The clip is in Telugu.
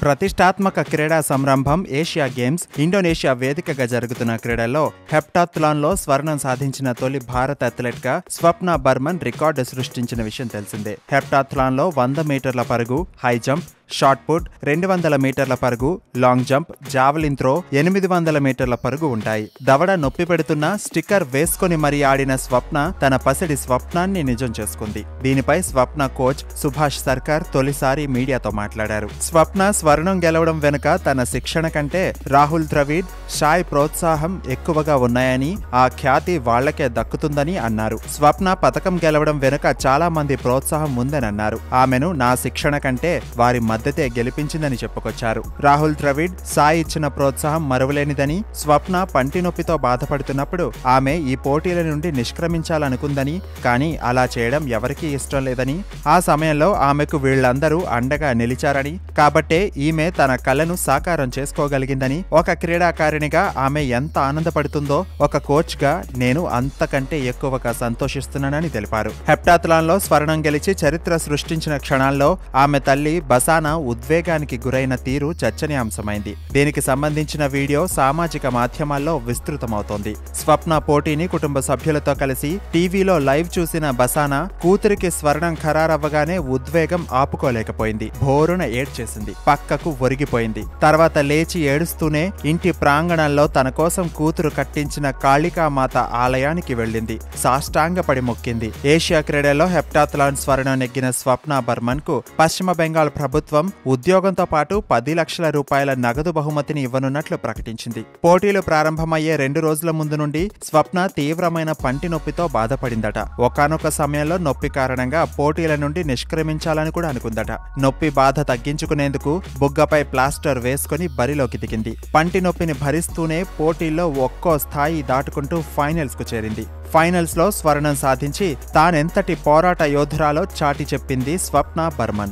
ప్రతిష్టాత్మక క్రీడా సంరంభం ఏషియా గేమ్స్ ఇండోనేషియా వేదికగా జరుగుతున్న క్రీడల్లో హెప్టాథ్లాన్లో స్వర్ణం సాధించిన తొలి భారత అథ్లెట్గా స్వప్న బర్మన్ రికార్డు సృష్టించిన విషయం తెలిసిందే. హెప్టాథ్లాన్లో వంద మీటర్ల పరుగు హై జంప్ షార్ట్ పుట్ రెండు వందల మీటర్ల పరుగు లాంగ్ జంప్ జావలిన్ త్రో ఎనిమిది వందల మీటర్ల పరుగు ఉంటాయి. దవడ నొప్పి పెడుతున్న స్టిక్కర్ వేసుకొని మరీ ఆడిన స్వప్న తన పసిడి స్వప్నాన్ని నిజం చేసుకుంది. దీనిపై స్వప్న కోచ్ సుభాష్ సర్కార్ తొలిసారి మీడియాతో మాట్లాడారు. స్వప్న స్వర్ణం గెలవడం వెనుక తన శిక్షణ కంటే రాహుల్ ద్రవిడ్ షాయ్ ప్రోత్సాహం ఎక్కువగా ఉన్నాయని ఆ ఖ్యాతి వాళ్ళకే దక్కుతుందని అన్నారు. స్వప్న పథకం గెలవడం వెనుక చాలా మంది ప్రోత్సాహం ఉందని అన్నారు ఆమెను నా శిక్షణ కంటే వారి మద్దతే గెలిపించిందని చెప్పుకొచ్చారు. రాహుల్ ద్రవిడ్ సాయి ఇచ్చిన ప్రోత్సాహం మరువలేనిదని స్వప్న పంటి నొప్పితో బాధపడుతున్నప్పుడు ఆమె ఈ పోటీల నుండి నిష్క్రమించాలనుకుందని కానీ అలా చేయడం ఎవరికీ ఇష్టం లేదని ఆ సమయంలో ఆమెకు వీళ్ళందరూ అండగా నిలిచారని కాబట్టే ఈమె తన కళను సాకారం చేసుకోగలిగిందని ఒక క్రీడాకారిణిగా ఆమె ఎంత ఆనందపడుతుందో ఒక కోచ్గా నేను అంతకంటే ఎక్కువగా సంతోషిస్తున్నానని తెలిపారు. హెప్టాథ్లాన్లో స్వర్ణం గెలిచి చరిత్ర సృష్టించిన క్షణాల్లో ఆమె తల్లి బసాన్ ఉద్వేగానికి గురైన తీరు చర్చనీయాంశమైంది. దీనికి సంబంధించిన వీడియో సామాజిక మాధ్యమాల్లో విస్తృతమవుతోంది. స్వప్న పోటీని కుటుంబ సభ్యులతో కలిసి టీవీలో లైవ్ చూసిన బసానా కూతురికి స్వర్ణం ఖరారవ్వగానే ఉద్వేగం ఆపుకోలేకపోయింది. భోరున ఏడ్చేసింది. పక్కకు ఒరిగిపోయింది. తర్వాత లేచి ఏడుస్తూనే ఇంటి ప్రాంగణంలో తన కోసం కూతురు కట్టించిన కాళికామాత ఆలయానికి వెళ్ళింది. సాష్టాంగపడి మొక్కింది. ఏషియా క్రీడల్లో హెప్టాథ్లాన్ స్వర్ణం నెగ్గిన స్వప్న బర్మన్కు పశ్చిమ బెంగాల్ ప్రభుత్వం ఉద్యోగంతో పాటు పది లక్షల రూపాయల నగదు బహుమతిని ఇవ్వనున్నట్లు ప్రకటించింది. పోటీలు ప్రారంభమయ్యే రెండు రోజుల ముందు నుండి స్వప్న తీవ్రమైన పంటి నొప్పితో బాధపడిందట. ఒకానొక సమయంలో నొప్పి కారణంగా పోటీల నుండి నిష్క్రమించాలని కూడా అనుకుందట. నొప్పి బాధ తగ్గించుకునేందుకు బుగ్గపై ప్లాస్టర్ వేసుకుని బరిలోకి దిగింది. పంటి నొప్పిని భరిస్తూనే పోటీల్లో ఒక్కో స్థాయి దాటుకుంటూ ఫైనల్స్కు చేరింది. ఫైనల్స్లో స్వర్ణం సాధించి తానెంతటి పోరాట యోధురాలో చాటి చెప్పింది స్వప్న బర్మన్.